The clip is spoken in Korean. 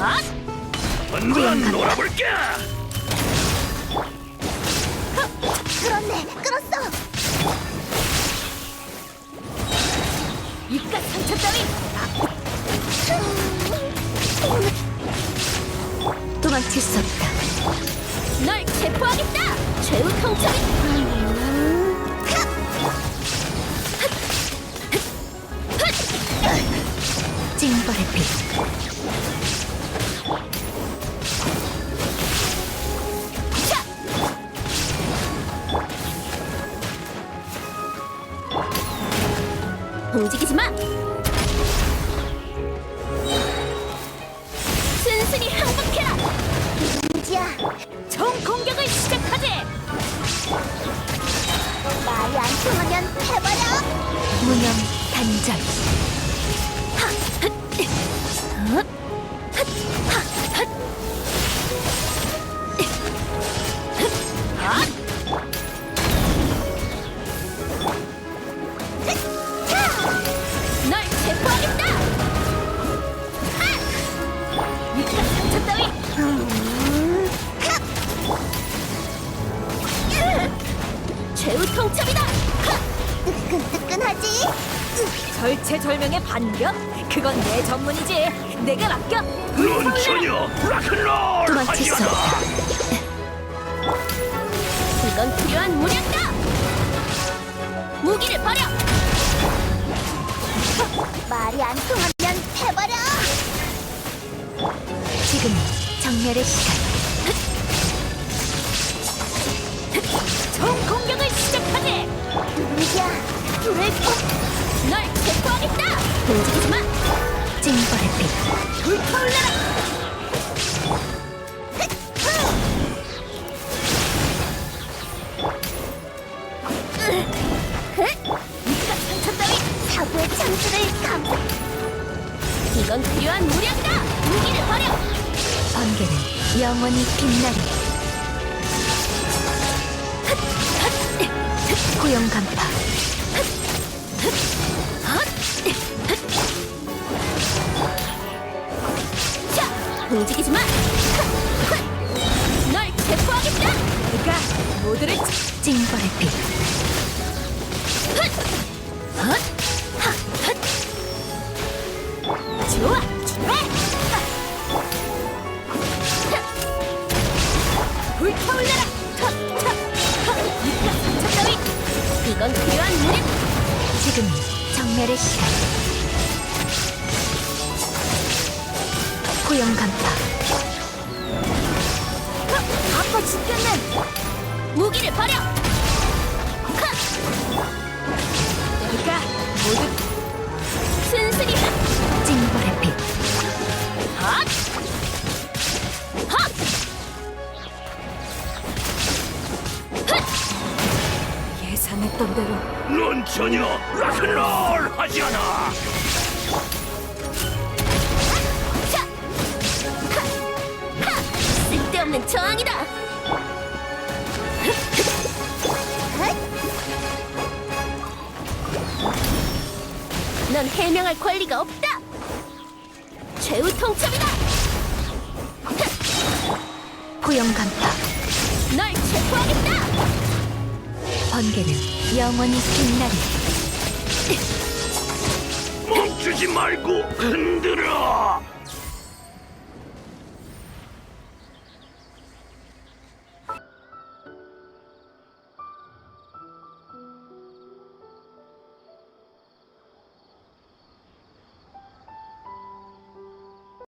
핫! 한번 놀아볼게. 끌었네, 끌었어. 입가 상처 따위 도망칠 수 없다. 널 체포하겠다! 최후 통첩이! 움직이지 마! 순순히 항복해라! 이지야, 총 공격을 시작하지! 말이 안 통하면 해버려. 무념 단절. 핫! 최후 통첩이다! 하! 뜨끈뜨끈하지? 절체절명의 반격? 그건 내 전문이지. 내가 맡겨. 넌 전혀 락앤롤 도망칠 수. 없다. 이건 필요한 무력다. 무기를 버려. 말이 안 통하면 해버려. 지금 정멸의 시간. 총 이건 필요한 무력이다. 무기를 버려. 번개는 영원히 빛나리. 고용 간파. 자, 움직이지 마. 널 체포하겠다. 내가 모두를 치- 징벌의 빛. 불타올라라. 입가 상처 따위. 이건 필요한 무력. 지금 정멸의 시간. 고용 간파. 아파 죽겠네. 무기를 버려. 하! 내가 모두 순순히 하- 징벌의 빛. 핫! 핫! 예상했던 대로 넌 전혀 락앤롤 하지 않아. 쓸데없는 저항이다. 넌 해명할 권리가 없다. 최후 통첩이다. 고용 간파. 널 체포하겠다. 번개는 영원히 빛나리. 멈추지 말고 흔들어.